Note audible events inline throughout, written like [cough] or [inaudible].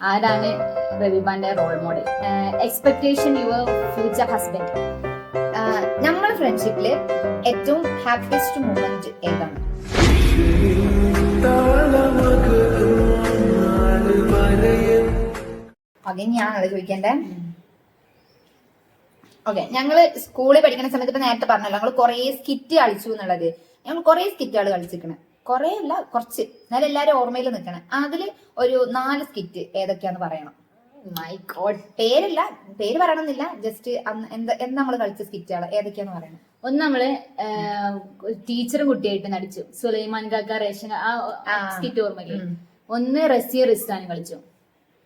ആരാണ് റവിബാന്റെ role model expectation your future husband നമ്മൾ ഫ്രണ്ട്ഷിപ്പിൽ ഏറ്റവും ഹാപ്പിയസ്റ്റ് മൂമെന്റ് ഏതാണ്? ഓക്കെ ഞങ്ങൾ സ്കൂളിൽ പഠിക്കുന്ന സമയത്ത് ഇപ്പൊ നേരത്തെ പറഞ്ഞല്ലോ ഞങ്ങൾ കുറെ സ്കിറ്റ് കളിച്ചു എന്നുള്ളത്. ഞങ്ങൾ കുറെ സ്കിറ്റുകൾ കളിച്ചിരിക്കണേ. കുറെ അല്ല കുറച്ച്. എന്നാലും എല്ലാരും ഓർമ്മയിൽ നിൽക്കണം. അതിൽ ഒരു നാല് സ്കിറ്റ് ഏതൊക്കെയാന്ന് പറയണം. മൈ ഗോഡ് പേരില്ല പേര് പറയണമെന്നില്ല. ജസ്റ്റ് എന്താ എന്താ നമ്മൾ കളിച്ച സ്കിറ്റുകൾ ഏതൊക്കെയാന്ന് പറയണം. ഒന്ന് നമ്മൾ ടീച്ചറും കുട്ടിയായിട്ട് നടിച്ചു. സുലൈമാൻ കാക്ക റേഷൻ ആ. സ്കിറ്റ് ഓർമ്മയില്ലേ? ഒന്ന് റസിയ റിസ്താൻ കളിച്ചു.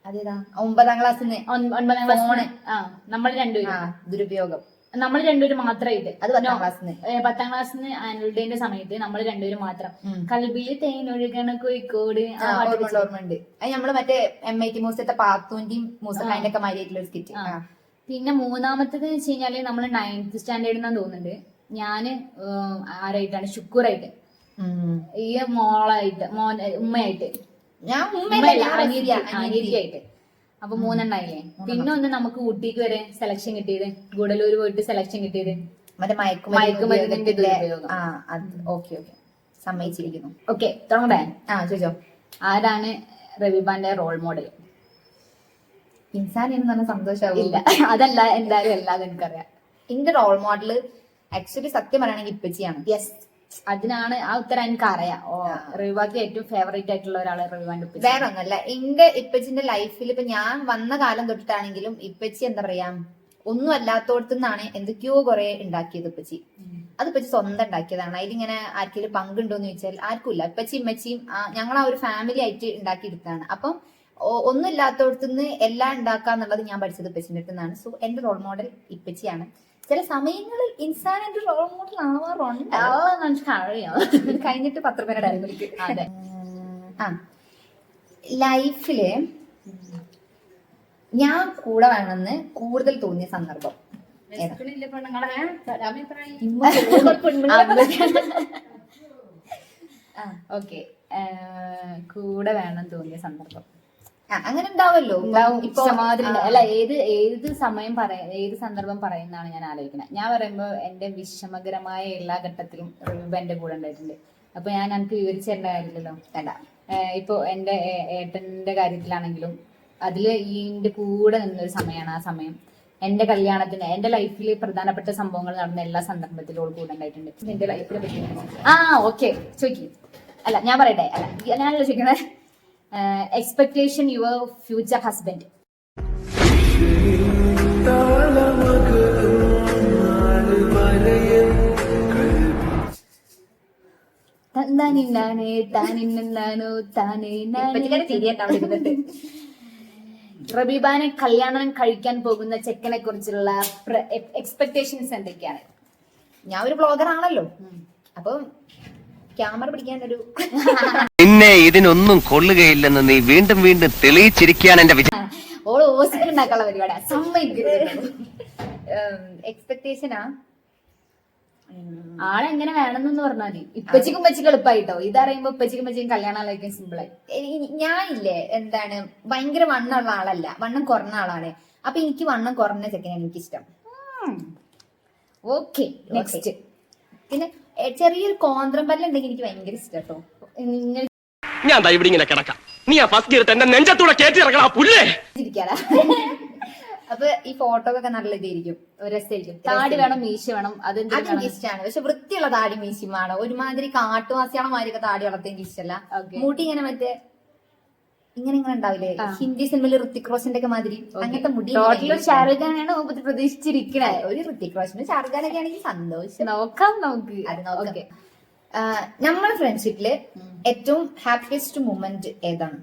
അതേതാ? ഒമ്പതാം ക്ലാസ്സിൽ ഒമ്പതാം ക്ലാസ് ഒൻപതാം ക്ലാസ് നമ്മൾ രണ്ടുപേരും. ദുരുപയോഗം. നമ്മൾ രണ്ടുപേരും മാത്രമായിട്ട് അത് പത്താം ഏ, പത്താം ക്ലാസ്സിന് ആനുവൽ ഡേന്റെ സമയത്ത് നമ്മൾ രണ്ടുപേരും മാത്രം. കൽബിയിൽ തേനൊഴുകണ കോഴിക്കോട് ഓർമ്മയുണ്ട് അത് നമ്മൾ മറ്റേ എം ഐ ടി മൂസത്തെ പാത്തുന്റെയും മൂസക്കാന്റെ ഒക്കെ മാരിയായിട്ടുള്ള ഒരു സ്കിറ്റ് പിന്നെ മൂന്നാമത്തേത് വെച്ച് കഴിഞ്ഞാൽ നമ്മൾ നയൻത് സ്റ്റാൻഡേർഡിൽ നിന്നാണ് തോന്നുന്നുണ്ട്. ഞാൻ ആരായിട്ടാണ്? ശുക്കൂറായിട്ട്. ഈ മോളായിട്ട് മോൻ ഉമ്മയായിട്ട്. ഞാൻ ഉമ്മയല്ല, അനിയത്തി അനിയത്തിയായിട്ട് അപ്പൊ മൂന്നെണ്ണായില്ലേ? പിന്നെ ഒന്ന് നമുക്ക് ഊട്ടിക്ക് വരെ സെലക്ഷൻ കിട്ടിയത്. ഗുഡലൂർ പോയിട്ട് സെലക്ഷൻ കിട്ടിയത്. മയക്കുമരുന്നിന്റെ ദുരുപയോഗം. Okay okay. സമ്മതിച്ചിരിക്കുന്നു. ഓക്കെ തുടങ്ങട്ടെ ആ ചോദിച്ചോ. ആരാണ് റബിബാന്റെ റോൾ മോഡൽ ഇൻസാൻ എന്ന് പറഞ്ഞ സന്തോഷമാവും അതല്ല എന്തായാലും അല്ലാതെ എനിക്കറിയാം. എന്റെ റോൾ മോഡൽ ആക്ച്വലി സത്യം പറയുകയാണെങ്കിൽ ഇപ്പച്ചിയാണ്. യെസ് അതിനാണ് ആ ഉത്തരം എനിക്ക് അറിയാം. ഓ റിവാക്ക് ഏറ്റവും ഫേവറേറ്റ് ആയിട്ടുള്ള ഒരാളെ റിവാൻ ഉപ്പച്ചി. വേറെ ഒന്നല്ല എന്റെ ഇപ്പച്ചിന്റെ ലൈഫിൽ ഇപ്പൊ ഞാൻ വന്ന കാലം തൊട്ടിട്ടാണെങ്കിലും ഇപ്പച്ചി എന്താ പറയാ ഒന്നും അല്ലാത്തോടത്തു നിന്നാണ് എന്തൊക്കെയോ കുറെ ഉണ്ടാക്കിയത് ഇപ്പച്ചി. അത് ഇപ്പച്ചി സ്വന്തം ഉണ്ടാക്കിയതാണ് അതിലിങ്ങനെ ആർക്കെങ്കിലും പങ്കുണ്ടോ എന്ന് ചോദിച്ചാൽ ആർക്കുമില്ല ഇപ്പച്ചി ഇമ്മച്ചിയും ഞങ്ങൾ ആ ഒരു ഫാമിലി ആയിട്ട് ഉണ്ടാക്കിയെടുത്താണ് അപ്പം ഒന്നും ഇല്ലാത്തോടത്തുനിന്ന് എല്ലാം ഉണ്ടാക്കാന്നുള്ളത് ഞാൻ പഠിച്ചത് ഇപ്പച്ചിന്റെ അടുത്തുനിന്നാണ്. സോ എന്റെ റോൾ മോഡൽ ഇപ്പച്ചിയാണ്. ചില സമയങ്ങളിൽ ഇൻസാൻ എന്റെ റോൾ മോഡൽ ആവാറുണ്ട്. അറിയാം കഴിഞ്ഞിട്ട് പത്രപേരുടെ അറിവിലേക്ക് അതെ. ആ. ലൈഫിൽ ഞാൻ കൂടെ വേണമെന്ന് കൂടുതൽ തോന്നിയ സന്ദർഭം ആ, ഓക്കെ. കൂടെ വേണം തോന്നിയ സന്ദർഭം. അങ്ങനെ ഉണ്ടാവല്ലോ. ഉണ്ടാവും. ഇപ്പൊ. അല്ല ഏത് ഏത് സമയം പറയ ഏത് സന്ദർഭം പറയുന്നതാണ് ഞാൻ ആലോചിക്കുന്നത് ഞാൻ പറയുമ്പോ എന്റെ വിഷമകരമായ എല്ലാ ഘട്ടത്തിലും റിബ എന്റെ കൂടെ ഉണ്ടായിട്ടുണ്ട്. അപ്പൊ ഞാൻ എനിക്ക് വിവരിച്ചു തരേണ്ട കാര്യമില്ലല്ലോ? വേണ്ട. ഇപ്പൊ എന്റെ ഏട്ടന്റെ കാര്യത്തിലാണെങ്കിലും അതിൽ ഈ എന്റെ കൂടെ നിന്നൊരു സമയമാണ് ആ സമയം. എന്റെ കല്യാണത്തിന് എന്റെ ലൈഫിൽ പ്രധാനപ്പെട്ട സംഭവങ്ങൾ നടന്ന എല്ലാ സന്ദർഭത്തിലും ഓൾ കൂടെ ഉണ്ടായിട്ടുണ്ട്. എന്റെ ലൈഫിനെ പറ്റി ആ ഓക്കെ. ചോദിക്കും അല്ല ഞാൻ പറയട്ടെ. അല്ല ഞാനല്ല ചോദിക്കുന്നത് എക്സ്പെക്ടേഷൻ യുവർ ഫ്യൂച്ചർ ഹസ്ബൻഡ് തന്നാനിന്നാനേ താനിന്നാനോ താനേ റബീബാനെ കല്യാണം കഴിക്കാൻ പോകുന്ന ചെക്കനെ കുറിച്ചുള്ള എക്സ്പെക്ടേഷൻസ് എന്തൊക്കെയാണ്? ഞാൻ ഒരു ബ്ലോഗർ ആണല്ലോ. അപ്പൊ ക്യാമറ പിടിക്കാനൊരു പിന്നെ നിന്നെ ഇതിനൊന്നും കൊള്ളുകയില്ലെന്ന് നീ വീണ്ടും വീണ്ടും തെളിയിച്ചിരിക്കുകയാണ് എന്റെ വിചാരം. ഓൾ ഉണ്ടാക്കാനുള്ള പരിപാടിയാ. സമ്മതിക്കരുത്. എക്സ്പെക്ടേഷനാ ആളെങ്ങനെ വേണമെന്ന് പറഞ്ഞാൽ മതി ഇപ്പച്ചിക്കും പച്ചിക്ക് എളുപ്പമായിട്ടോ ഇതറിയുമ്പോ ഇപ്പച്ചിക്കും ഉപ്പച്ചിക്കും കല്യാണം സിമ്പിളായി ആയി. ഞാനില്ലേ എന്താണ് ഭയങ്കര വണ്ണമുള്ള ആളല്ല. വണ്ണം കുറഞ്ഞ ആളാണ്. അപ്പൊ എനിക്ക് വണ്ണം കുറഞ്ഞ ചെക്കനാണ് എനിക്കിഷ്ടം. ഓക്കെ നെക്സ്റ്റ് പിന്നെ ചെറിയൊരു കോന്ത്രം പല്ലുണ്ടെങ്കിൽ എനിക്ക് ഭയങ്കര ഇഷ്ടം കേട്ടോ നിങ്ങൾ ഞാൻ ദാ ഇവിടെ ഇങ്ങനെ കിടക്കാം. നീ ആ ഫസ്റ്റ് ഗിയർ എന്റെ നെഞ്ചത്തൂടെ കയറ്റി ഇറക്കണം ആ പുല്ലേ? ചിരിക്കാടാ അപ്പൊ ഈ ഫോട്ടോ ഒക്കെ നല്ല ഇതായിരിക്കും. രസമായിരിക്കും. താടി വേണം മീശ വേണം അത് അതെനിക്ക് ഇഷ്ടമാണ് പക്ഷെ വൃത്തിയുള്ള താടി മീശിമാണ് ഒരുമാതിരി കാട്ടുവാസിയാണോ മാതിരിയൊക്കെ താടി വളർത്തി എനിക്ക് ഇഷ്ടമല്ല Okay. മുടി ഇങ്ങനെ മറ്റേ ഇങ്ങനെ ഇങ്ങനെ ഉണ്ടാവില്ലേ? ഹിന്ദി സിനിമയിൽ ഋത്തിക് റോഷന്റെ ഒക്കെ മാതിരി അങ്ങനത്തെ മുടി ഷാർഖാനാണ്. ഖാനാണ് മുമ്പ് പ്രതീക്ഷിച്ചിരിക്കണേ ഒരു ഋത്തിക് റോഷനും ഒക്കെ ആണെങ്കിൽ സന്തോഷം. നോക്കാം നമുക്ക്. അത് നോക്കാം. നമ്മുടെ ഫ്രണ്ട്ഷിപ്പിൽ ഏറ്റവും ഹാപ്പിയസ്റ്റ് മൂമെന്റ് ഏതാണ്?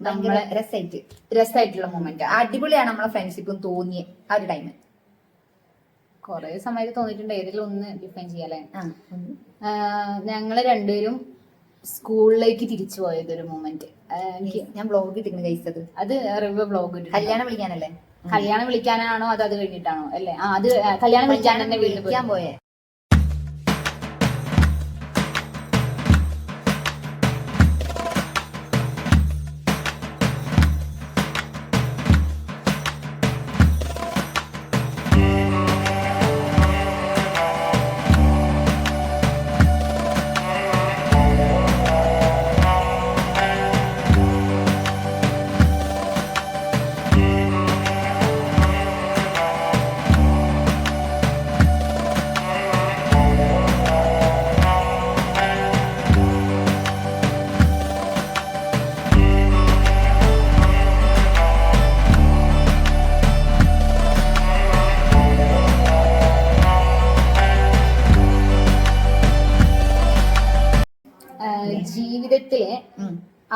ഭയങ്കര രസമായിട്ട് രസമായിട്ടുള്ള മൂമെന്റ് അടിപൊളിയാണ് നമ്മളെ ഫ്രണ്ട്ഷിപ്പും തോന്നിയ ആ ഒരു ടൈം കൊറേ സമയത്ത് തോന്നിയിട്ടുണ്ട്. ഏതെങ്കിലും ഒന്ന് ഡിഫൈൻ ചെയ്യാലേ ഞങ്ങൾ രണ്ടുപേരും സ്കൂളിലേക്ക് തിരിച്ചു പോയത് ഒരു മൂമെന്റ് എനിക്ക് ഞാൻ ബ്ലോഗ് ഇട്ടിരുന്നു കഴിച്ചത് അത്. റിവ്യൂ ബ്ലോഗ് കല്യാണം വിളിക്കാനല്ലേ? കല്യാണം വിളിക്കാനാണോ അത് അത് കഴിഞ്ഞിട്ടാണോ? അല്ലേ? ആ അത് കല്യാണം വിളിക്കാൻ തന്നെ വീട്ടിൽ പോയി.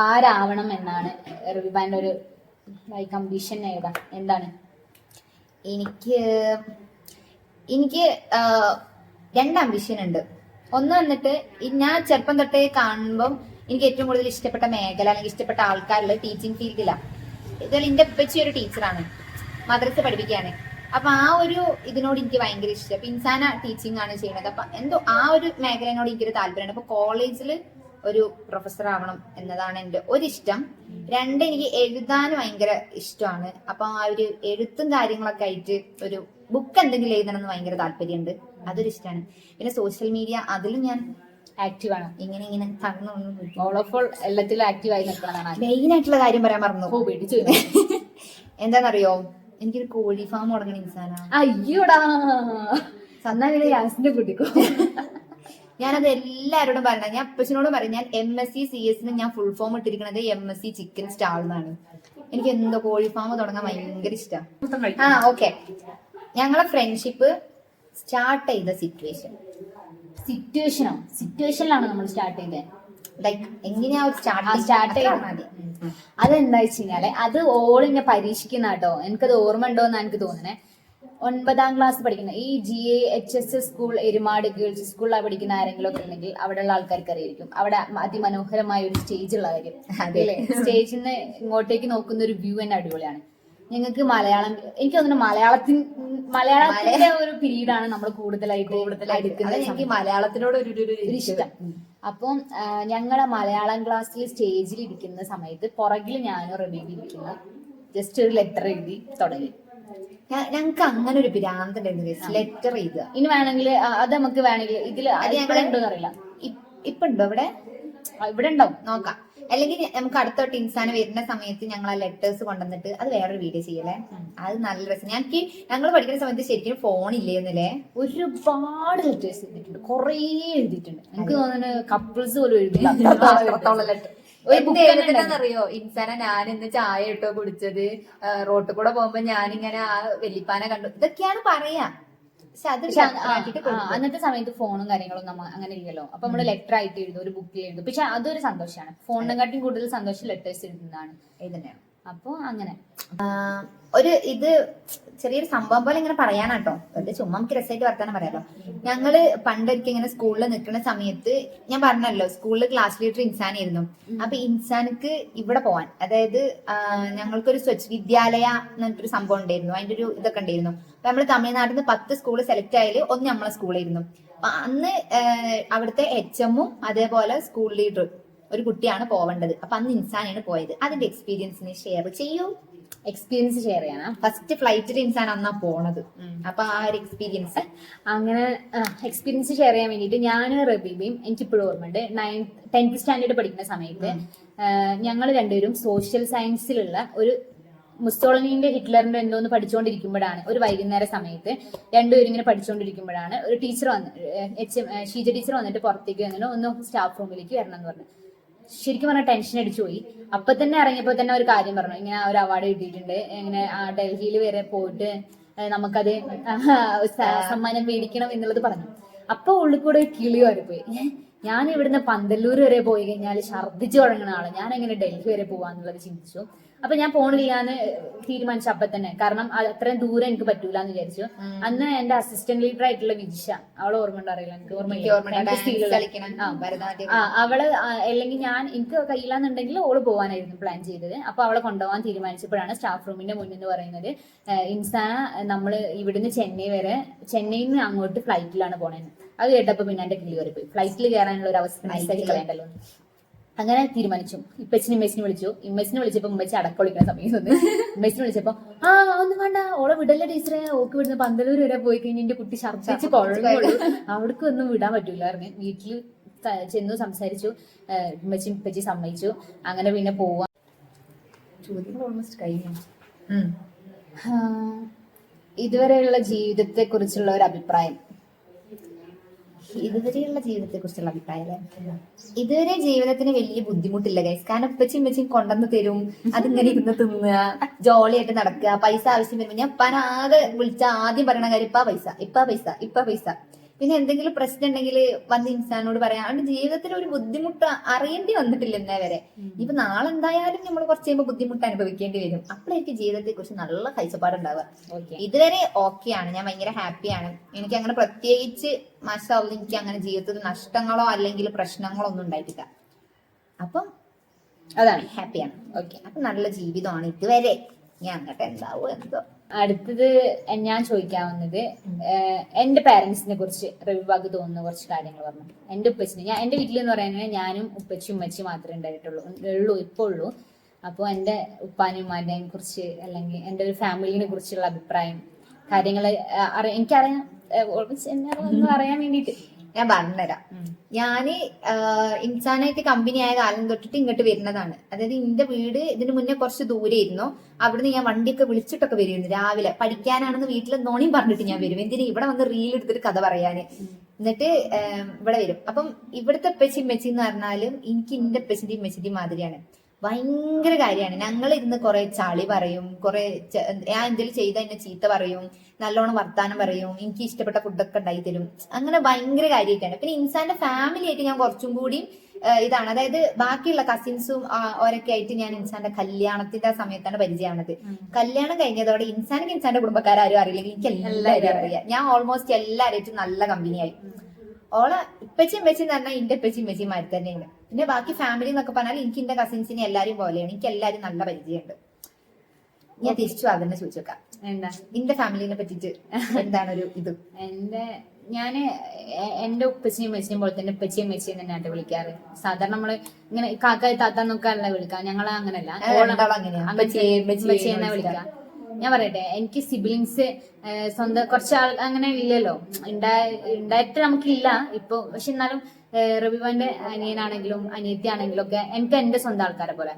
ആരാവണം എന്നാണ് റിബാന്റെ ഒരു ലൈക്ക് അംബിഷൻ ഏതാ? എന്താണ്? എനിക്ക് എനിക്ക് രണ്ട് അംബിഷൻ ഉണ്ട്. ഒന്ന് വന്നിട്ട് ഞാൻ ചെറുപ്പം തൊട്ടേ കാണുമ്പം എനിക്ക് ഏറ്റവും കൂടുതൽ ഇഷ്ടപ്പെട്ട മേഖല അല്ലെങ്കിൽ ഇഷ്ടപ്പെട്ട ആൾക്കാരുള്ള ടീച്ചിങ് ഫീൽഡിലാണ് ഇതുപോലെ എന്റെ ഉപ്പച്ചി ഒരു ടീച്ചറാണ്. മദ്രസ പഠിപ്പിക്കുകയാണ്. അപ്പൊ ആ ഒരു ഇതിനോട് എനിക്ക് ഭയങ്കര ഇഷ്ടം. ഇൻസാന ടീച്ചിങ് ആണ് ചെയ്യുന്നത്. അപ്പൊ എന്തോ ആ ഒരു മേഖലയോട് എനിക്കൊരു താല്പര്യമുണ്ട്. അപ്പൊ കോളേജിൽ ഒരു പ്രൊഫസർ ആവണം എന്നതാണ് എന്റെ ഒരിഷ്ടം. രണ്ട് എനിക്ക് എഴുതാൻ ഭയങ്കര ഇഷ്ടമാണ്. അപ്പൊ ആ ഒരു എഴുത്തും കാര്യങ്ങളൊക്കെ ആയിട്ട് ഒരു ബുക്ക് എന്തെങ്കിലും എഴുതണം എന്ന് ഭയങ്കര താല്പര്യമുണ്ട്. അതൊരു ഇഷ്ടമാണ്. പിന്നെ സോഷ്യൽ മീഡിയ അതിലും ഞാൻ ആക്റ്റീവ് ആണ്. ഇങ്ങനെ ഇങ്ങനെ തന്നു ഓൾ ഓഫ് ഓൾ എല്ലാത്തിലും ആക്റ്റീവ് ആയി മെയിൻ ആയിട്ടുള്ള കാര്യം പറയാൻ മറന്നു. പേടിച്ചു എന്താണെന്നറിയോ എനിക്കൊരു കോഴി ഫാം തുടങ്ങണ ഇൻസാനാണ്. അയ്യോടാ. സന്നാ പിന്നെ യാസിന്റെ കുട്ടിക്കോ. ഞാനത് എല്ലാവരോടും പറയണം ഞാൻ അപ്പച്ചനോടും പറയും ഞാൻ എം എസ് സി സി എസിന് ഞാൻ ഫുൾ ഫോം ഇട്ടിരിക്കുന്നത് M S C chicken stall എന്നാണ് എനിക്ക് എന്തോ കോഴി ഫാം തുടങ്ങാൻ ഭയങ്കര ഇഷ്ടമാണ് ആ ഓക്കെ ഞങ്ങളെ ഫ്രണ്ട്ഷിപ്പ് സ്റ്റാർട്ട് ചെയ്ത സിറ്റുവേഷൻ സിറ്റുവേഷനോ സിറ്റുവേഷനിലാണ് നമ്മൾ സ്റ്റാർട്ട് ചെയ്തത് ലൈക്ക് എങ്ങനെയാ സ്റ്റാർട്ട് സ്റ്റാർട്ട് ചെയ്ത്? അതെന്താ വെച്ച് കഴിഞ്ഞാൽ അത് ഓൾ ഇങ്ങനെ പരീക്ഷിക്കുന്ന കേട്ടോ. എനിക്കത് ഓർമ്മ ഉണ്ടോന്ന് എനിക്ക് തോന്നണേ. ഒൻപതാം ക്ലാസ് പഠിക്കുന്ന ഈ G A H S S school Erumad girls സ്കൂളിലാണ് പഠിക്കുന്ന ആരെങ്കിലും ഒക്കെ ഉണ്ടെങ്കിൽ അവിടെയുള്ള ആൾക്കാർക്ക് അറിയായിരിക്കും. അവിടെ അതിമനോഹരമായ ഒരു സ്റ്റേജ് ഉള്ള കാര്യം. അല്ലേ? സ്റ്റേജിൽ നിന്ന് ഇങ്ങോട്ടേക്ക് നോക്കുന്ന ഒരു വ്യൂ തന്നെ അടിപൊളിയാണ്. ഞങ്ങൾക്ക് മലയാളം എനിക്ക് തോന്നുന്നു മലയാളത്തിൻ മലയാളത്തിന്റെ ഒരു പീരീഡ് ആണ് നമ്മൾ കൂടുതലായിട്ട് കൂടുതലായിട്ട്. എനിക്ക്. മലയാളത്തിനോട് ഒരു ഇഷ്ടം. അപ്പം ഞങ്ങളെ മലയാളം ക്ലാസ്സിൽ സ്റ്റേജിൽ ഇരിക്കുന്ന സമയത്ത് പുറകിൽ ഞാനും റബീബി ഇരിക്കുന്ന. ജസ്റ്റ് ഒരു ലെറ്റർ എഴുതി തുടങ്ങി. ഞ- ഞങ്ങക്ക് അങ്ങനെ ഒരു ഭ്രാന്തുണ്ടായിരുന്നു ലെറ്റർ എഴുതുക. ഇനി വേണമെങ്കിൽ അത് നമുക്ക് വേണമെങ്കിൽ ഇതിൽ അറിയില്ല. ഇപ്പൊ ഉണ്ടോ ഇവിടെ ഇവിടെ ഉണ്ടാവും. നോക്കാം. അല്ലെങ്കിൽ നമുക്ക് അടുത്തോട്ട് ഇൻസാന വരുന്ന സമയത്ത് ഞങ്ങൾ ആ ലെറ്റേഴ്സ് കൊണ്ടുവന്നിട്ട് അത് വേറൊരു വീഡിയോ ചെയ്യലേ അത് നല്ല രസം. ഞങ്ങൾക്ക് ഞങ്ങൾ പഠിക്കുന്ന സമയത്ത് ശരിക്കും ഫോൺ ഇല്ലേന്നല്ലേ? ഒരുപാട് ലെറ്റേഴ്സ് എഴുതിയിട്ടുണ്ട്. കുറേ എഴുതിയിട്ടുണ്ട്. എനിക്ക് തോന്നുന്നു കപ്പിൾസ് പോലും എഴുതി [laughs] എഴുതുന്നതെന്നറിയോ ഇൻസാന ഞാൻ ഇന്ന് ചായ ഇട്ടോ കുടിച്ചത് റോട്ടിൽ കൂടെ പോകുമ്പോ ഞാനിങ്ങനെ ആ വെല്ലിപ്പാനെ കണ്ടു. ഇതൊക്കെയാണ് പറയാ. അന്നത്തെ സമയത്ത് ഫോണും കാര്യങ്ങളും നമ്മ അങ്ങനെ ഇല്ലല്ലോ. അപ്പൊ നമ്മൾ ലെറ്റർ ആയിട്ട് എഴുതും ഒരു ബുക്കിൽ എഴുതും. പക്ഷെ അതൊരു സന്തോഷമാണ് ഫോണിനെക്കാട്ടും കൂടുതൽ സന്തോഷം ലെറ്റേഴ്സ് എഴുതുന്നതാണ്. ഇതന്നെയാണ് അപ്പൊ അങ്ങനെ. ഒരു ഇത് ചെറിയൊരു സംഭവം പോലെ ഇങ്ങനെ പറയാനാട്ടോ. വെറുതെ ചുമ്മാ നമുക്ക് രസമായിട്ട് വർത്താനം പറയാലോ. ഞങ്ങൾ പണ്ടൊരിക്കൽ ഇങ്ങനെ സ്കൂളിൽ നിൽക്കുന്ന സമയത്ത് ഞാൻ പറഞ്ഞല്ലോ സ്കൂളിൽ ക്ലാസ് ലീഡർ ഇൻസാനായിരുന്നു അപ്പൊ ഇൻസാനക്ക് ഇവിടെ പോവാൻ അതായത് ഞങ്ങൾക്കൊരു സ്വച്ഛ് വിദ്യാലയ എന്നൊരു സംഭവം ഉണ്ടായിരുന്നു. അതിന്റെ ഒരു ഇതൊക്കെ ഉണ്ടായിരുന്നു. അപ്പൊ നമ്മൾ തമിഴ്നാട്ടിൽ നിന്ന് പത്ത് സ്കൂൾ സെലക്ട് ആയാൽ ഒന്ന് നമ്മളെ സ്കൂളായിരുന്നു അപ്പൊ അന്ന് അവിടുത്തെ എച്ച് എമ്മും അതേപോലെ സ്കൂൾ ലീഡർ ഒരു കുട്ടിയാണ് പോവേണ്ടത്. അപ്പൊ അന്ന് ഇൻസാനാണ് പോയത്. അതിന്റെ എക്സ്പീരിയൻസിനെ ഷെയർ ചെയ്യൂ. എക്സ്പീരിയൻസ് ഷെയർ ചെയ്യണം ഫസ്റ്റ് ഫ്ലൈറ്റിൽ ഇൻസാൻ അന്നാ പോണത്. അപ്പൊ ആ ഒരു എക്സ്പീരിയൻസ് അങ്ങനെ എക്സ്പീരിയൻസ് ഷെയർ ചെയ്യാൻ വേണ്ടിയിട്ട് ഞാൻ റബീബയും എനിക്കിപ്പോഴും ഓർമ്മയുണ്ട്. നയൻ ടെൻത്ത് സ്റ്റാൻഡേർഡ് പഠിക്കുന്ന സമയത്ത് ഞങ്ങൾ രണ്ടുപേരും സോഷ്യൽ സയൻസിലുള്ള ഒരു മുസ്തോളനിന്റെ ഹിറ്റ്ലറിന്റെ എന്തോന്ന് പഠിച്ചുകൊണ്ടിരിക്കുമ്പോഴാണ് ഒരു വൈകുന്നേര സമയത്ത് രണ്ടുപേരും ഇങ്ങനെ പഠിച്ചുകൊണ്ടിരിക്കുമ്പോഴാണ് ഒരു ടീച്ചർ വന്ന് എച്ച് ഷീജ ടീച്ചർ വന്നിട്ട് പുറത്തേക്ക് വന്നിട്ട് ഒന്ന് സ്റ്റാഫ് റൂമിലേക്ക് വരണം എന്ന് പറഞ്ഞു. ശരിക്കും പറഞ്ഞാൽ ടെൻഷൻ അടിച്ചു പോയി. അപ്പൊ തന്നെ ഇറങ്ങിയപ്പോ തന്നെ ഒരു കാര്യം പറഞ്ഞു. ഇങ്ങനെ ഒരു അവാർഡ് കിട്ടിയിട്ടുണ്ട്. ഇങ്ങനെ ഡൽഹിയിൽ വരെ പോയിട്ട് നമുക്കത് സമ്മാനം മേടിക്കണം എന്നുള്ളത് പറഞ്ഞു. അപ്പൊ ഉള്ളിൽ കൂടെ കിളി കിളി പോയി ഞാൻ ഇവിടുന്ന് പന്തല്ലൂർ വരെ പോയി കഴിഞ്ഞാൽ ഛർദ്ദിച്ചു തുടങ്ങുന്ന ആൾ. ഞാൻ എങ്ങനെ ഡൽഹി വരെ പോവാന്നുള്ളത് ചിന്തിച്ചു. അപ്പൊ ഞാൻ പോണില്ലാന്ന് തീരുമാനിച്ചു അപ്പൊ തന്നെ. കാരണം അത് അത്രയും ദൂരം എനിക്ക് പറ്റൂല എന്ന് വിചാരിച്ചു അന്ന് എന്റെ അസിസ്റ്റന്റ് ലീഡർ ആയിട്ടുള്ള വിജിഷ അവളെ ഓർമ്മ ഉണ്ടറിയില്ല എനിക്ക് ഓർമ്മ. ഓർമ്മയില്ല അവൾ അല്ലെങ്കിൽ ഞാൻ എനിക്ക് കയ്യിലാന്നുണ്ടെങ്കിൽ ഓൾ പോവാനായിരുന്നു പ്ലാൻ ചെയ്തത്. അപ്പൊ അവളെ കൊണ്ടുപോകാൻ തീരുമാനിച്ചപ്പോഴാണ് സ്റ്റാഫ് റൂമിന്റെ മുന്നിൽ എന്ന് പറയുന്നത് ഇൻസാന നമ്മൾ ഇവിടുന്ന് ചെന്നൈ വരെ ചെന്നൈയിൽ നിന്ന് അങ്ങോട്ട് ഫ്ലൈറ്റിലാണ് പോണേന്ന്. അത് കേട്ടപ്പോ പിന്നെ എന്റെ കിളി പോയി ഫ്ലൈറ്റിൽ കയറാനുള്ള ഒരു അവസ്ഥ മിസ്സാക്കി കളയണ്ടല്ലോ. അങ്ങനെ തീരുമാനിച്ചു. ഇപ്പച്ചിനെ ഇമ്മച്ചിനും വിളിച്ചു. ഇമ്മച്ചിനെ വിളിച്ചപ്പോ ഉമ്മച്ചി സമയം തന്നു ഇമ്മച്ചിനെ വിളിച്ചപ്പോ ആ ഒന്നും വേണ്ട. ഓളെ വിടല്ല ടീച്ചറെ. ഓക്ക് വിടുന്ന പന്തലൂർ വരെ പോയി കഴിഞ്ഞ് എന്റെ കുട്ടി ഛർദ്ദിച്ച് കുഴങ്ങുള്ളൂ അവിടേക്ക് ഒന്നും വിടാൻ പറ്റൂലായിരുന്നു വീട്ടിൽ ചെന്ന് സംസാരിച്ചു. ഉമ്മച്ചി ഉപ്പച്ചി സമ്മതിച്ചു. അങ്ങനെ പിന്നെ പോവാ. ചോദ്യങ്ങൾ ഓൾമോസ്റ്റ് കഴിഞ്ഞു. ഇതുവരെയുള്ള ജീവിതത്തെ കുറിച്ചുള്ള ഒരു അഭിപ്രായം. ഇതുവരെയുള്ള ജീവിതത്തെ കുറിച്ചുള്ള അഭിപ്രായം? ഇതുവരെ ജീവിതത്തിന് വലിയ ബുദ്ധിമുട്ടില്ല ഗൈസ് കാരണം ഉപ്പച്ചും ഉമ്മച്ചും കൊണ്ടുവന്ന് തരും. അതിങ്ങനെ ഇരുന്ന് തിന്നുക ജോളിയായിട്ട് നടക്കുക പൈസ ആവശ്യം വരുമ്പോ ഞാൻ പനാകെ വിളിച്ച ആദ്യം പറയണ കാര്യം ഇപ്പാ പൈസ ഇപ്പാ പൈസ ഇപ്പാ പൈസ. പിന്നെ എന്തെങ്കിലും പ്രശ്നം ഉണ്ടെങ്കിൽ വന്ന് ഇൻസാനോട് പറയാം. അവന്റെ ജീവിതത്തിൽ ഒരു ബുദ്ധിമുട്ട് അറിയേണ്ടി വന്നിട്ടില്ല എന്നാ വരെ. ഇപ്പൊ നാളെ എന്തായാലും നമ്മൾ കുറച്ച് കഴിയുമ്പോൾ ബുദ്ധിമുട്ട് അനുഭവിക്കേണ്ടി വരും. അപ്പോഴായിരിക്കും ജീവിതത്തെ കുറിച്ച് നല്ല കാഴ്ചപ്പാടുണ്ടാവുക. ഓക്കെ. ഇതുവരെ ഓക്കെയാണ് ഞാൻ ഭയങ്കര ഹാപ്പിയാണ് എനിക്ക് അങ്ങനെ പ്രത്യേകിച്ച് മാഷാള്ള എനിക്ക് അങ്ങനെ ജീവിതത്തിൽ നഷ്ടങ്ങളോ അല്ലെങ്കിൽ പ്രശ്നങ്ങളോ ഒന്നും ഉണ്ടായിട്ടില്ല. അപ്പം അതാണ്. ഹാപ്പിയാണ് ഓക്കെ അപ്പൊ നല്ല ജീവിതമാണ് ഇതുവരെ. ഞാൻ അങ്ങോട്ട് എന്താവോ എന്തോ. അടുത്തത് ഞാൻ ചോദിക്കാവുന്നത് എന്റെ പാരന്റ്സിനെ കുറിച്ച് റവിഭാഗ് തോന്നുന്ന കുറച്ച് കാര്യങ്ങൾ പറഞ്ഞു. എന്റെ ഉപ്പച്ചിനെ ഞാൻ എന്റെ വീട്ടിൽ എന്ന് പറയുന്നത് ഞാനും ഉപ്പച്ചും ഉമ്മച്ചി മാത്രമേ ഉണ്ടായിട്ടുള്ളൂ ഉള്ളൂ ഇപ്പൊ ഉള്ളൂ. അപ്പോൾ എന്റെ ഉപ്പാനും ഉമ്മാനെയും കുറിച്ച് അല്ലെങ്കിൽ എന്റെ ഒരു ഫാമിലിനെ കുറിച്ചുള്ള അഭിപ്രായം കാര്യങ്ങൾ എനിക്കറിയാം എന്നെ ഒന്ന് അറിയാൻ വേണ്ടിയിട്ട്. ഞാൻ പറഞ്ഞുതരാം. ഞാൻ ഇൻസാനായിട്ട് കമ്പനി ആയ കാലം തൊട്ടിട്ട് ഇങ്ങോട്ട് വരുന്നതാണ്. അതായത് എന്റെ വീട് ഇതിന് മുന്നേ കുറച്ച് ദൂരെ ഇരുന്നു അവിടുന്ന് ഞാൻ വണ്ടിയൊക്കെ വിളിച്ചിട്ടൊക്കെ വരുന്നു രാവിലെ. പഠിക്കാനാണെന്ന് വീട്ടിൽ നോണിയും പറഞ്ഞിട്ട് ഞാൻ വരും. എന്തിനും ഇവിടെ വന്ന് റീൽ എടുത്തിട്ട് കഥ പറയാന്? എന്നിട്ട് ഇവിടെ വരും. അപ്പം ഇവിടുത്തെ പെച്ചി മെച്ചി എന്ന് പറഞ്ഞാലും എനിക്ക് എന്റെ പെച്ചിന്റെയും മെച്ചിന്റെയും മാതിരിയാണ്. ഭയങ്കര കാര്യമാണ്. ഞങ്ങൾ ഇരുന്ന് കുറെ ചളി പറയും കുറെ ഞാൻ എന്തെങ്കിലും ചെയ്ത എന്നെ ചീത്ത പറയും നല്ലോണം വർത്താനം പറയും എനിക്ക് ഇഷ്ടപ്പെട്ട ഫുഡൊക്കെ ഉണ്ടായി തരും. അങ്ങനെ ഭയങ്കര കാര്യമായിട്ടാണ് പിന്നെ ഇൻസാന്റെ ഫാമിലി ആയിട്ട് ഞാൻ കുറച്ചും കൂടി ഇതാണ്. അതായത് ബാക്കിയുള്ള കസിൻസും ഓരൊക്കെ ആയിട്ട് ഞാൻ ഇൻസാന്റെ കല്യാണത്തിന്റെ സമയത്താണ് പരിചയമാണത് കല്യാണം കഴിഞ്ഞതോടെ ഇൻസാനിക്ക് ഇൻസാന്റെ കുടുംബക്കാരും അറിയില്ലെങ്കിൽ എനിക്ക് എല്ലാവരും അറിയാം. ഞാൻ ഓൾമോസ്റ്റ് എല്ലാവരായിട്ടും നല്ല കമ്പനിയായി ഓളെ ഇപ്പച്ചും വെച്ചെന്ന് പറഞ്ഞാൽ എന്റെ ഇപ്പച്ചും മാതിരി തന്നെയാണ്. പിന്നെ ബാക്കി ഫാമിലി എന്നൊക്കെ പറഞ്ഞാൽ എനിക്ക് എന്റെ കസിൻസിനെ എല്ലാരും പോലെയാണ്. എനിക്ക് എല്ലാരും നല്ല പരിചയമുണ്ട്. ഞാൻ തിരിച്ചു അതന്നെ ചോദിച്ചേക്കാം എന്താ? നിന്റെ ഫാമിലിനെ പറ്റിട്ട് എന്താണ് ഒരു ഇത്? എന്റെ ഞാൻ എന്റെ ഉപ്പച്ചിയും മെച്ചിയും പോലെ തന്നെ ഉപ്പച്ചിയും മെച്ചിയും തന്നെയായിട്ട് വിളിക്കാറ്. സാധാരണ നമ്മൾ ഇങ്ങനെ കാക്കായി താത്ത എന്നൊക്കെ അല്ല വിളിക്കാം. ഞങ്ങളെ അങ്ങനല്ല വിളിക്കാം. ഞാൻ പറയട്ടെ എനിക്ക് സിബിലിങ്സ് സ്വന്തം കുറച്ച് ആൾ അങ്ങനെ ഇല്ലല്ലോ. ഉണ്ടായി- ഉണ്ടായിട്ട് നമുക്കില്ല. ഇപ്പൊ പക്ഷെ എന്നാലും റബിബാന്റെ അനിയനാണെങ്കിലും അനിയത്തി ആണെങ്കിലും ഒക്കെ എനിക്ക് എന്റെ സ്വന്തം ആൾക്കാരെ പോലെ.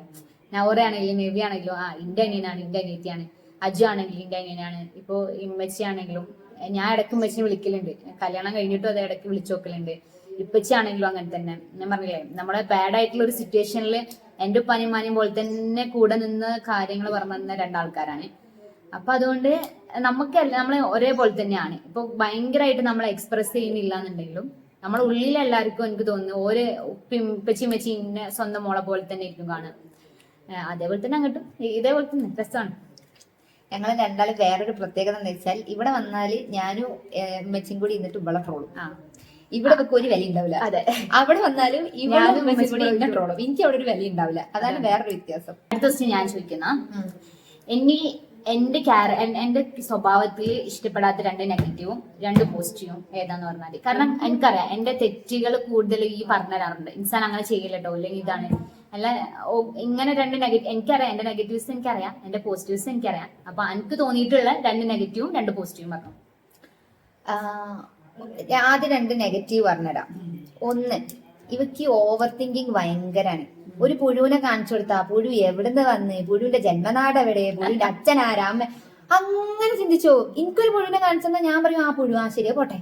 നവറ ആണെങ്കിലും നെവി ആണെങ്കിലും ആ ഇന്റെ അനിയനാണ് ഇന്റെ അനിയത്തിയാണ്. അജു ആണെങ്കിലും ഇന്റെ അനിയനാണ്. ഇപ്പൊ ഇമ്മച്ചി ആണെങ്കിലും ഞാൻ ഇടയ്ക്ക് ഉമ്മച്ചിനെ വിളിക്കലുണ്ട്. കല്യാണം കഴിഞ്ഞിട്ടും അത് ഇടയ്ക്ക് വിളിച്ചു നോക്കലുണ്ട്. ഇപ്പച്ചി ആണെങ്കിലും അങ്ങനെ തന്നെ. ഞാൻ പറഞ്ഞില്ലേ നമ്മളെ ബാഡ് ആയിട്ടുള്ള ഒരു സിറ്റുവേഷനിൽ എന്റെ ഉപ്പാനിമാനിയും മാനും പോലെ തന്നെ കൂടെ നിന്ന് കാര്യങ്ങൾ പറഞ്ഞു തന്ന രണ്ടാൾക്കാരാണ്. അപ്പൊ അതുകൊണ്ട് നമുക്കല്ല നമ്മൾ ഒരേപോലെ തന്നെയാണ്. ഇപ്പൊ ഭയങ്കരമായിട്ട് നമ്മൾ എക്സ്പ്രസ് ചെയ്യുന്നില്ല എന്നുണ്ടെങ്കിലും നമ്മുടെ ഉള്ളിൽ എല്ലാവർക്കും എനിക്ക് തോന്നുന്നു ഓരോ ഉപ്പയും ഇന്നെ സ്വന്തം മോളെ പോലെ തന്നെ ആയിരിക്കും കാണുക. അതേപോലെ തന്നെ അങ്ങോട്ടും. ഇതേപോലെ തന്നെ. രസമാണ് ഞങ്ങൾ രണ്ടാളും വേറൊരു പ്രത്യേകത എന്ന് വെച്ചാൽ ഇവിടെ വന്നാൽ ഞാനും മെച്ചും കൂടി ഇന്നിട്ട് ഇവിടെ ട്രോളും ആ. ഇവിടെ ഒക്കെ ഒരു വില ഉണ്ടാവില്ല. അതെ. അവിടെ വന്നാലും ഇവിടെ മെച്ചും കൂടി ഇന്ന ട്രോളും എനിക്ക് അവിടെ ഒരു വില ഉണ്ടാവില്ല. അതാണ് വേറൊരു വ്യത്യാസം. അടുത്ത ക്വസ്റ്റ്യൻ ഞാൻ ചോദിക്കുന്ന. ഇനി എന്റെ ക്യാര എൻ- എന്റെ സ്വഭാവത്തിൽ ഇഷ്ടപ്പെടാത്ത രണ്ട് നെഗറ്റീവും രണ്ട് പോസിറ്റീവും ഏതാന്ന് പറഞ്ഞാൽ കാരണം എനിക്കറിയാം എന്റെ തെറ്റുകൾ കൂടുതൽ ഈ പറഞ്ഞു തരാറുണ്ട്. ഇൻസാൻ അങ്ങനെ ചെയ്യില്ലട്ടോ അല്ലെങ്കിൽ ഇതാണ്. അല്ല ഇങ്ങനെ രണ്ട് നെഗറ്റീവ് എനിക്കറിയാം എന്റെ നെഗറ്റീവ്സ് എനിക്കറിയാം എന്റെ പോസിറ്റീവ്സ് എനിക്കറിയാം. അപ്പൊ എനിക്ക് തോന്നിയിട്ടുള്ള രണ്ട് നെഗറ്റീവും രണ്ട് പോസിറ്റീവും പറഞ്ഞു. ആദ്യം രണ്ട് നെഗറ്റീവ് പറഞ്ഞുതരാം ഒന്ന് ഇവക്ക് ഓവർ തിങ്കിങ് ഭയങ്കരാണ്. ഒരു പുഴുവിനെ കാണിച്ചു കൊടുത്താ പുഴു എവിടുന്ന് വന്ന്? പുഴുവിന്റെ ജന്മനാട് എവിടെ? പുഴുവിന്റെ അച്ഛനാരാ അമ്മ. അങ്ങനെ ചിന്തിച്ചോ. എനിക്കൊരു പുഴുവിനെ കാണിച്ചെന്നാ ഞാൻ പറയും ആ പുഴു ആ ശരിയാ പോട്ടെ.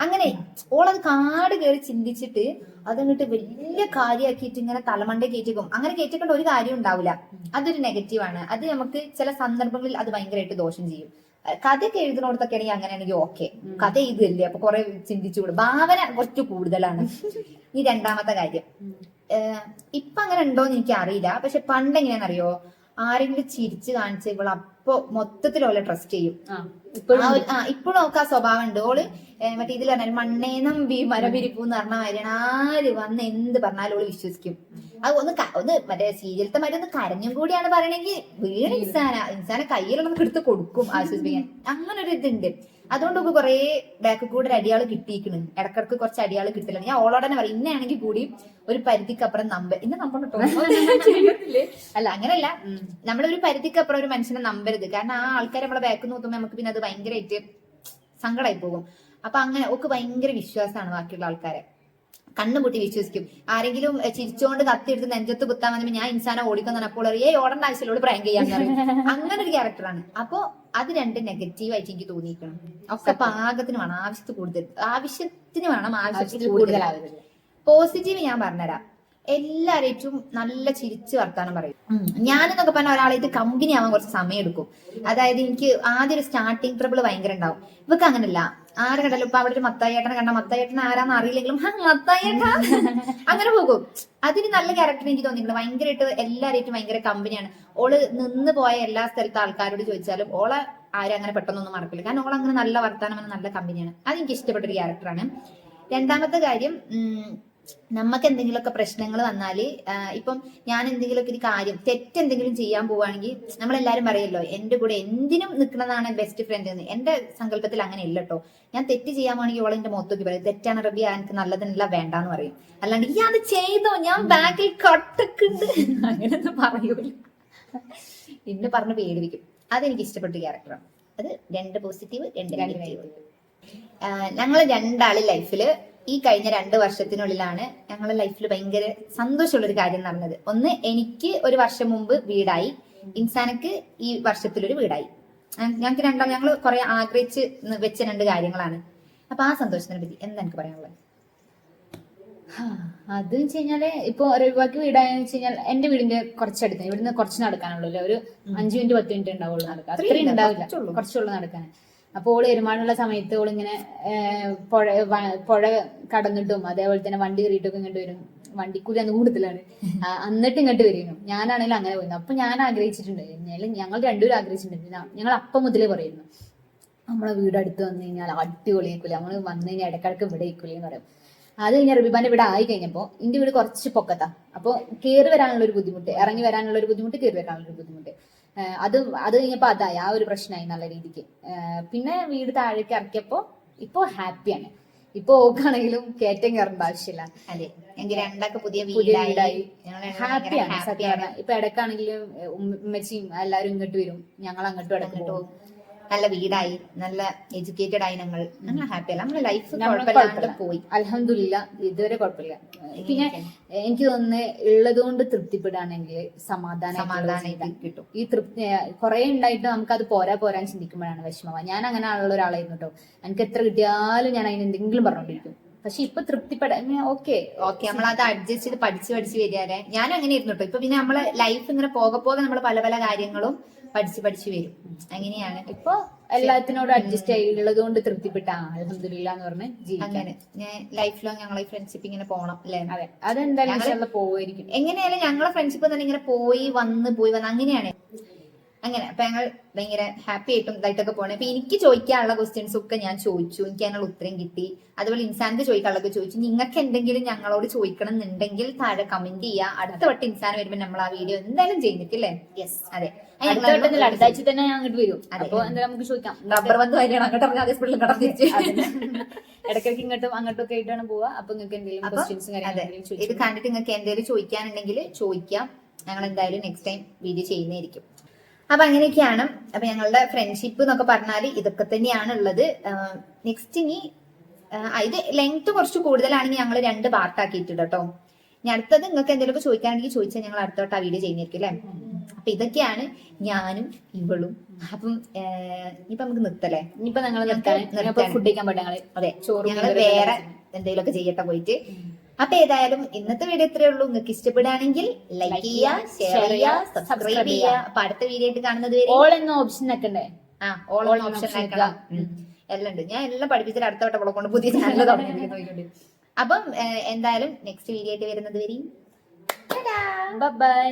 അങ്ങനെ ഓളത് കാട് കയറി ചിന്തിച്ചിട്ട് അതങ്ങോട്ട് വലിയ കാര്യമാക്കിയിട്ട് ഇങ്ങനെ തലമണ്ട കയറ്റിക്കും അങ്ങനെ കയറ്റിക്കൊണ്ട് ഒരു കാര്യം ഉണ്ടാവില്ല അതൊരു നെഗറ്റീവാണ് അത് നമുക്ക് ചില സന്ദർഭങ്ങളിൽ അത് ഭയങ്കരമായിട്ട് ദോഷം ചെയ്യും. കഥ കഥയൊക്കെ എഴുതുന്നിടത്തൊക്കെ ആണെങ്കിൽ അങ്ങനെയാണെങ്കിൽ ഓക്കെ കഥ എഴുതല്ലേ? അപ്പൊ കുറെ ചിന്തിച്ചുകൂടും ഭാവന കുറച്ച് കൂടുതലാണ്. ഈ രണ്ടാമത്തെ കാര്യം. ഇപ്പൊ അങ്ങനെ ഉണ്ടോന്ന് എനിക്ക് അറിയില്ല പക്ഷെ പണ്ട് എങ്ങനെയാണെന്നറിയോ? ആരെങ്കിലും ചിരിച്ച് കാണിച്ച് ഇവൾ അപ്പൊ മൊത്തത്തിൽ ഓളെ ട്രസ്റ്റ് ചെയ്യും. ഇപ്പോഴും ഒക്കെ ആ സ്വഭാവം ഉണ്ട്. ഓൾ മറ്റേ ഇതിൽ പറഞ്ഞാൽ മണ്ണേനം ബി മരപിരിപ്പു എന്ന് പറഞ്ഞ മാതിരിയാണ്. ആര് വന്ന് എന്ത് പറഞ്ഞാലും ഓൾ വിശ്വസിക്കും. അത് ഒന്ന് ഒന്ന് മറ്റേ സീരിയലത്തെ മാതിരി ഒന്ന് കരഞ്ഞും കൂടിയാണ് പറയണെങ്കിൽ വീണ് ഇൻസാന. ഇൻസാന കയ്യിലുള്ളത് എടുത്ത് കൊടുക്കും ആശ്വസിപ്പിക്കാൻ. അങ്ങനെ ഒരു ഇതുണ്ട് അതുകൊണ്ട് ഒക്കെ കുറെ ബാക്ക് കൂടെ അടിയാൾ അടിയാൾ കിട്ടിയിക്കണ് ഇടക്കിടക്ക് കുറച്ച് അടിയാൾ കിട്ടില്ല ഞാൻ ഓളോടെ പറയും ഇന്നാണെങ്കിൽ കൂടി ഒരു പരിധിക്കപ്പുറം നമ്പർ ഇന്ന് നമ്പർ കേട്ടോ അല്ല അങ്ങനല്ല നമ്മളൊരു പരിധിക്കപ്പുറം ഒരു മനുഷ്യനെ നമ്പരുത് കാരണം ആ ആൾക്കാർ നമ്മളെ ബാക്ക് നോക്കുമ്പോൾ നമുക്ക് പിന്നെ അത് ഭയങ്കരമായിട്ട് സങ്കടമായി പോകും. അപ്പൊ അങ്ങനെ ഒക്കെ ഭയങ്കര വിശ്വാസമാണ് ബാക്കിയുള്ള ആൾക്കാരെ. കണ്ണുപൂട്ടി വിശ്വസിക്കും. ആരെങ്കിലും ചിരിച്ചുകൊണ്ട് ചിരിച്ചോണ്ട് കത്തിയെടുത്ത് നെഞ്ചത്ത് കുത്താൻ വന്നപ്പോ ഞാൻ ഇൻസാനെ ഓടിക്കുന്ന അപ്പോൾ ഏ ഓടേണ്ട ആവശ്യമുള്ള പ്രാങ്ക് ചെയ്യാന്ന് പറയും. അങ്ങനെ ഒരു ക്യാരക്ടറാണ് അപ്പോ അത് രണ്ട് നെഗറ്റീവ് ആയിട്ട് എനിക്ക് തോന്നിയിരിക്കണം ഒക്കെ പാകത്തിന് വേണം. ആവശ്യത്തിന് കൂടുതൽ ആവശ്യത്തിന് വേണം ആവശ്യത്തിന് ആവശ്യത്തിൽ കൂടുതലാവരുത്. പോസിറ്റീവ് ഞാൻ പറഞ്ഞുതരാം. എല്ലാരേറ്റും നല്ല ചിരിച്ച് വർത്താനം പറയും. ഞാൻ ഞാനെന്നൊക്കെ പറഞ്ഞ ഒരാളായിട്ട് കമ്പനി ആവാൻ കുറച്ച് സമയം എടുക്കും അതായത് എനിക്ക് ആദ്യം ഒരു സ്റ്റാർട്ടിങ് ട്രബിൾ ഭയങ്കര ഉണ്ടാവും. ഇവക്ക് അങ്ങനല്ല. ആരെ കണ്ടാലും ഇപ്പൊ അവിടെ ഒരു മത്തായേട്ടനെ കണ്ട മത്തായേട്ടൻ ആരാന്ന് അറിയില്ലെങ്കിലും "ഹാ, മത്തായേട്ട അങ്ങനെ പോകും. അതിന് നല്ല ക്യാരക്ടർ എനിക്ക് തോന്നിയിട്ടുണ്ട്. ഭയങ്കരമായിട്ട് എല്ലാരേറ്റും ഭയങ്കര കമ്പനിയാണ് ഓൾ നിന്ന് പോയ എല്ലാ സ്ഥലത്തെ ആൾക്കാരോട് ചോദിച്ചാലും ഓളെ ആരും അങ്ങനെ പെട്ടെന്നൊന്നും മറക്കില്ല. കാരണം ഓളങ്ങനെ അങ്ങനെ നല്ല വർത്താനം നല്ല കമ്പനിയാണ് അത് എനിക്ക് ഇഷ്ടപ്പെട്ട ഒരു ക്യാരക്ടറാണ് രണ്ടാമത്തെ കാര്യം നമുക്ക് എന്തെങ്കിലുമൊക്കെ പ്രശ്നങ്ങൾ വന്നാൽ ഇപ്പം ഞാൻ എന്തെങ്കിലുമൊക്കെ ഒരു കാര്യം തെറ്റെന്തെങ്കിലും ചെയ്യാൻ പോവുകയാണെങ്കിൽ നമ്മളെല്ലാരും പറയല്ലോ എന്റെ കൂടെ എന്തിനും നിൽക്കുന്നതാണ് ബെസ്റ്റ് ഫ്രണ്ട് എന്ന് എന്റെ സങ്കല്പത്തിൽ അങ്ങനെ ഇല്ല കേട്ടോ ഞാൻ തെറ്റ് ചെയ്യാൻ വേണമെങ്കിൽ ഓളെ എന്റെ മുഖത്തൊക്കെ പറയും തെറ്റാണ് റബി എനിക്ക് നല്ലതല്ല വേണ്ടാന്ന് പറയും. അല്ലാണ്ട് ഈ അത് ചെയ്തോ ഞാൻ ബാക്കിൽ കട്ടക്കുണ്ട്. അങ്ങനെയൊന്നും പറയൂല. ഇന്ന് പറഞ്ഞ് പേടിപ്പിക്കും. അതെനിക്ക് ഇഷ്ടപ്പെട്ട ക്യാരക്ടറാണ് അത് രണ്ട് പോസിറ്റീവ് രണ്ട് നെഗറ്റീവ് ഞങ്ങൾ രണ്ടാൾ ലൈഫിൽ ഈ കഴിഞ്ഞ രണ്ട് വർഷത്തിനുള്ളിലാണ് ഞങ്ങളുടെ ലൈഫിൽ ഭയങ്കര സന്തോഷമുള്ള ഒരു കാര്യം നടന്നത് ഒന്ന് എനിക്ക് ഒരു വർഷം മുമ്പ് വീടായി. ഇൻസാനക്ക് ഈ വർഷത്തിലൊരു വീടായി. ഞങ്ങൾക്ക് രണ്ടാം ഞങ്ങൾ കുറെ ആഗ്രഹിച്ച് വെച്ച രണ്ട് കാര്യങ്ങളാണ്. അപ്പൊ ആ സന്തോഷത്തിനെ പറ്റി എന്താ എനിക്ക് പറയാനുള്ളത്? അത് വെച്ച് കഴിഞ്ഞാൽ ഇപ്പൊ ഒരാൾക്ക് വീടായെന്ന് വെച്ച് കഴിഞ്ഞാൽ എന്റെ വീടിന്റെ കുറച്ചടുത്ത് ഇവിടുന്ന് കുറച്ച് നടക്കാനുള്ളൂ ഒരു അഞ്ചു മിനിറ്റ് പത്ത് മിനിറ്റ് ഉണ്ടാവുള്ളൂ നടക്കാൻ. അത്രയും ഉണ്ടാവില്ല. കുറച്ചുള്ളൂ നടക്കാൻ. അപ്പൊ ഓൾ വരുമാനമുള്ള സമയത്ത് ഓൾ ഇങ്ങനെ പുഴ പുഴ കടന്നിട്ടും അതേപോലെ തന്നെ വണ്ടി കയറിയിട്ടൊക്കെ ഇങ്ങോട്ട് വരും. വണ്ടിക്കൂലി അന്ന് കൂടുതലാണ്. എന്നിട്ട് ഇങ്ങോട്ട് വരുന്നു ഞാനാണെങ്കിലും അങ്ങനെ പോയിരുന്നു. അപ്പൊ ഞാൻ ആഗ്രഹിച്ചിട്ടുണ്ട്. എന്നാലും ഞങ്ങൾ രണ്ടുപേരും ആഗ്രഹിച്ചിട്ടുണ്ട്. ഞങ്ങൾ അപ്പം മുതലേ പറയുന്നു. നമ്മളെ വീട് അടുത്ത് വന്നു കഴിഞ്ഞാൽ അടിപൊളിയാക്കൂല നമ്മൾ വന്നു കഴിഞ്ഞാൽ ഇടക്കിടക്ക് ഇവിടെ ആയിക്കൂലി എന്ന് പറയും. അത് കഴിഞ്ഞ റബിബാന്റെ വീട് ആയി കഴിഞ്ഞപ്പോ എന്റെ വീട് കുറച്ച് പൊക്കത്താ. അപ്പൊ കയറി വരാനുള്ള ഒരു ബുദ്ധിമുട്ട് ഇറങ്ങി വരാനുള്ള ഒരു ബുദ്ധിമുട്ട് കയറി വരാനുള്ള ഒരു ബുദ്ധിമുട്ട്. അത് അത് കഴിഞ്ഞപ്പോ അതായി ആ ഒരു പ്രശ്നമായി നല്ല രീതിക്ക്. പിന്നെ വീട് താഴേക്ക് ഇറക്കിയപ്പോ ഇപ്പൊ ഹാപ്പിയാണ്. ഇപ്പൊ ഓക്കാണെങ്കിലും കയറ്റം കയറേണ്ട ആവശ്യമില്ല. അതെ രണ്ടൊക്കെ പുതിയ വീടായി. ഹാപ്പിയാണ് സത്യം ഹാപ്പിയാണ് ഇപ്പൊ ഇടക്കാണെങ്കിലും ഉമ്മ- ഉമ്മച്ചിയും എല്ലാരും ഇങ്ങോട്ട് വരും. ഞങ്ങൾ അങ്ങോട്ടും ഇടയ്ക്ക് പോകും. നല്ല വീടായി നല്ല എഡ്യൂക്കേറ്റഡ് ആയി ഞങ്ങൾ ഞങ്ങൾ ഹാപ്പിയല്ല നമ്മുടെ ലൈഫ് കുഴപ്പമില്ലാണ്ട്. പോയി. അലഹമില്ല ഇതുവരെ കുഴപ്പമില്ല. പിന്നെ എനിക്ക് തോന്നുന്നത് ഉള്ളതുകൊണ്ട് തൃപ്തിപ്പെടുകയാണെങ്കിൽ സമാധാനം സമാധാനം കിട്ടും. ഈ തൃപ്തി കുറെ ഉണ്ടായിട്ട് നമുക്ക് അത് പോരാ പോരാൻ ചിന്തിക്കുമ്പോഴാണ് വിഷമം. ഞാൻ അങ്ങനെ ഉള്ള ഒരാളായിരുന്നു കേട്ടോ. എനിക്ക് എത്ര കിട്ടിയാലും ഞാൻ അതിന് എന്തെങ്കിലും പറഞ്ഞോണ്ടിരിക്കും പക്ഷെ ഇപ്പൊ തൃപ്തിപ്പെടാൻ ഓക്കെ. ഓക്കെ നമ്മൾ അത് അഡ്ജസ്റ്റ് ചെയ്ത് പഠിച്ച് പഠിച്ച് വരികയാണ്. ഞാൻ അങ്ങനെ ഇരുന്നു കേട്ടോ. ഇപ്പൊ പിന്നെ നമ്മളെ ലൈഫ് ഇങ്ങനെ പോകെ പോകെ നമ്മൾ പല പല കാര്യങ്ങളും പഠിച്ച് പഠിച്ച് വരും. അങ്ങനെയാണ്. ഇപ്പൊ എല്ലാത്തിനോടും അഡ്ജസ്റ്റ് ആയിട്ടുള്ളത് കൊണ്ട് തൃപ്തിപ്പെട്ട അലഹമില്ല എന്ന് പറഞ്ഞ് അങ്ങനെ. ഞാൻ ലൈഫ് ലോങ് ഞങ്ങളെ ഫ്രണ്ട്ഷിപ്പ് ഇങ്ങനെ പോകണം അല്ലേ? അതെ. അതെന്തായാലും പോവായിരിക്കും എങ്ങനെയാലും ഞങ്ങളെ ഫ്രണ്ട്ഷിപ്പ് തന്നെ ഇങ്ങനെ പോയി വന്ന് പോയി വന്ന്. അങ്ങനെയാണ്. അങ്ങനെ. അപ്പൊ ഞങ്ങൾ ഭയങ്കര ഹാപ്പി ആയിട്ടും ഇതായിട്ടൊക്കെ പോണേ. അപ്പൊ എനിക്ക് ചോദിക്കാനുള്ള ക്വസ്റ്റ്യൻസ് ഒക്കെ ഞാൻ ചോദിച്ചു. എനിക്ക് അതിനുള്ള ഉത്തരം കിട്ടി. അതുപോലെ ഇൻസാനിക്ക് ചോദിക്കാനുള്ളതൊക്കെ ചോദിച്ചു. നിങ്ങൾക്ക് എന്തെങ്കിലും ഞങ്ങളോട് ചോദിക്കണം എന്നുണ്ടെങ്കിൽ താഴെ കമന്റ് ചെയ്യുക. അടുത്ത വട്ടം ഇൻസാൻ വരുമ്പോൾ നമ്മൾ ആ വീഡിയോ എന്തായാലും ചെയ്യുന്നിട്ടില്ലേ യെസ് അത്. അടുത്ത വട്ടത്തിൽ അടുത്ത ആഴ്ച തന്നെ ഞാൻ അങ്ങോട്ട് വരും. അപ്പൊ എന്തായാലും നമുക്ക് ചോദിക്കാം. റബ്ബർ ബന്ധ വരികയാണ്. അങ്ങോട്ട് ഇറങ്ങി അതേ സ്പീഡിൽ കടന്നിരിച്ച് ഇടയ്ക്കിടയ്ക്ക് ഇങ്ങോട്ടും അങ്ങോട്ടും ഒക്കെ ആയിട്ടാണ് പോവാ അപ്പൊ നിങ്ങൾക്ക് എന്തെങ്കിലും ക്വസ്റ്റ്യൻസ് കാര്യങ്ങളും ഇത് കണ്ടിട്ട് നിങ്ങൾക്ക് എന്തെങ്കിലും ചോദിക്കാനുണ്ടെങ്കിൽ ചോദിക്കാം. ഞങ്ങൾ എന്തായാലും നെക്സ്റ്റ് ടൈം വീഡിയോ ചെയ്യുന്നതായിരിക്കും. അപ്പൊ അങ്ങനെയൊക്കെയാണ്. അപ്പൊ ഞങ്ങളുടെ ഫ്രണ്ട്ഷിപ്പ് എന്നൊക്കെ പറഞ്ഞാൽ ഇതൊക്കെ തന്നെയാണ് ഉള്ളത്. നെക്സ്റ്റ് ഇനി ഇത് ലെങ്ത് കുറച്ച് കൂടുതലാണെങ്കിൽ ഞങ്ങൾ രണ്ട് പാർട്ടാക്കിയിട്ടുണ്ട് കേട്ടോ. ഇനി അടുത്തത് നിങ്ങൾക്ക് എന്തെങ്കിലുമൊക്കെ ചോദിക്കാണെങ്കിൽ ചോദിച്ചാൽ ഞങ്ങൾ അടുത്തോട്ട് ആ വീഡിയോ ചെയ്യുന്നതായിരിക്കും അല്ലേ? അപ്പൊ ഇതൊക്കെയാണ് ഞാനും ഇവളും. അപ്പം ഇനിയിപ്പൊ നമുക്ക് നിർത്തല്ലേ? ഇനിയിപ്പൊ ഞങ്ങൾ. ഫുഡ് കഴിക്കാൻ പറ്റും അതെ. മീൻകറിയും വേറെ എന്തെങ്കിലുമൊക്കെ ചെയ്യട്ടെ പോയിട്ട്. അപ്പൊ ഏതായാലും ഇന്നത്തെ വീഡിയോ ഇത്രയേ ഉള്ളൂ. നിങ്ങൾക്ക് ഇഷ്ടപ്പെടുകയാണെങ്കിൽ ലൈക്ക് ചെയ്യുക ഷെയർ ചെയ്യുക സബ്സ്ക്രൈബ് ചെയ്യുക. അപ്പൊ അടുത്ത വീഡിയോ ആയിട്ട് കാണുന്നത് വരെ ഓൾ എന്ന ഓപ്ഷൻ നിൽക്കണ്ടേ? ആ ഓൾ ഓൾ ഓപ്ഷൻ. ഉം. എല്ലാം ഉണ്ട്. ഞാൻ എല്ലാം പഠിപ്പിച്ചിട്ട് അടുത്ത വട്ടം അവളെ കൊണ്ട് പുതിയ ചാനൽ [laughs] തുടങ്ങിയിട്ടുണ്ട് അപ്പം എന്തായാലും നെക്സ്റ്റ് വീഡിയോ ആയിട്ട് വരുന്നത് വരെയും ബൈ